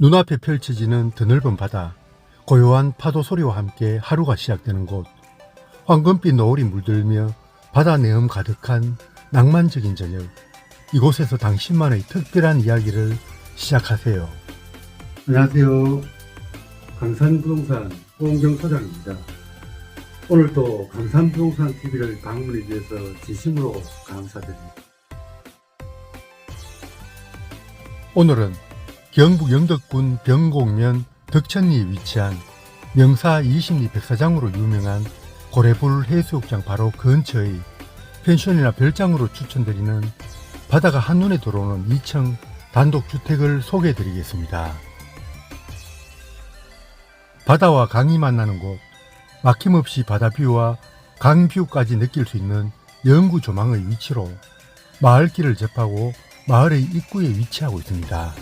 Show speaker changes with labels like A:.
A: 눈앞에 펼쳐지는 드넓은 바다, 고요한 파도 소리와 함께 하루가 시작되는 곳, 황금빛 노을이 물들며 바다 내음 가득한 낭만적인 저녁, 이곳에서 당신만의 특별한 이야기를 시작하세요. 안녕하세요. 강산부동산 홍경 소장입니다. 오늘도 강산부동산 TV를 방문해 주셔서 진심으로 감사드립니다. 오늘은 경북 영덕군 병곡면 덕천리에 위치한 명사 20리 백사장으로 유명한 고래불 해수욕장 바로 근처의 펜션이나 별장으로 추천드리는 바다가 한눈에 들어오는 2층 단독주택을 소개해 드리겠습니다. 바다와 강이 만나는 곳, 막힘없이 바다뷰와 강뷰까지 느낄 수 있는 영구 조망의 위치로 마을길을 접하고 마을의 입구에 위치하고 있습니다.